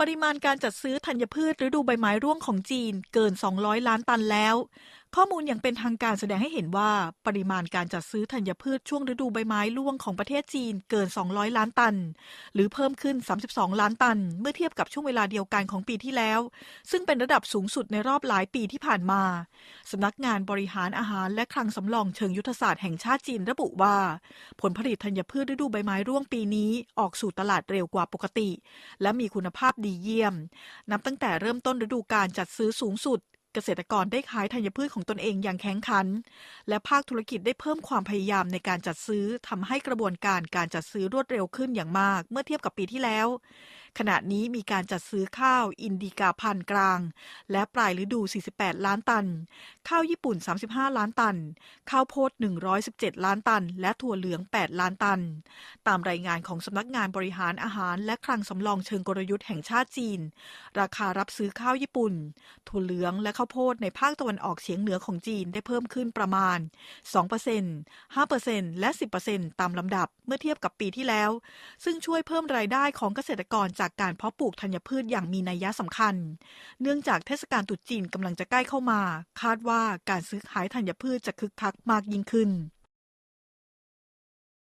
ปริมาณการจัดซื้อธัญพืชฤดูใบไม้ร่วงของจีนเกิน 200 ล้านตันแล้ว ข้อมูลอย่างเป็นทางการแสดงให้เห็นว่า ปริมาณการจัดซื้อธัญพืชช่วงฤดูใบไม้ร่วงของประเทศจีนเกิน 200 ล้านตัน หรือเพิ่มขึ้น 32 ล้านตัน เมื่อเทียบกับช่วงเวลาเดียวกันของปีที่แล้ว ซึ่งเป็นระดับสูงสุดในรอบหลายปีที่ผ่านมา สำนักงานบริหารอาหารและคลังสำรองเชิงยุทธศาสตร์แห่งชาติจีนระบุว่า ผลผลิตธัญพืชฤดูใบไม้ร่วงปีนี้ออกสู่ตลาดเร็วกว่าปกติ และมีคุณภาพดีเยี่ยม นับตั้งแต่เริ่มต้นฤดูการจัดซื้อสูงสุด เกษตรกรได้ขายธัญพืชของตนเองอย่างแข็งขัน และภาคธุรกิจได้เพิ่มความพยายามในการจัดซื้อทำให้กระบวนการการจัดซื้อรวดเร็วขึ้นอย่างมาก เมื่อเทียบกับปีที่แล้ว ขณะนี้มีการจัดซื้อข้าวอินดิกาพันกลาง และปลายฤดู 48 ล้านตัน ข้าวญี่ปุ่น 35 ล้านตัน ข้าวโพด 117 ล้านตัน และถั่วเหลือง 8 ล้านตัน ตามรายงานของสำนักงานบริหารอาหารและคลังสำรองเชิงกลยุทธ์แห่งชาติจีน ราคารับซื้อข้าวญี่ปุ่น ถั่วเหลืองและข้าวโพดในภาคตะวันออกเฉียงเหนือของจีนได้เพิ่มขึ้นประมาณ 2% 5%และ 10%ตามลำดับเมื่อเทียบกับปีที่แล้ว ซึ่งช่วยเพิ่มรายได้ของเกษตรกรจากการเพาะปลูกธัญพืชอย่างมีนัยสำคัญ เนื่องจากเทศกาลตรุษจีนกำลังจะใกล้เข้ามา คาดว่าการซื้อขายธัญพืชจะคึกคักมากยิ่งขึ้น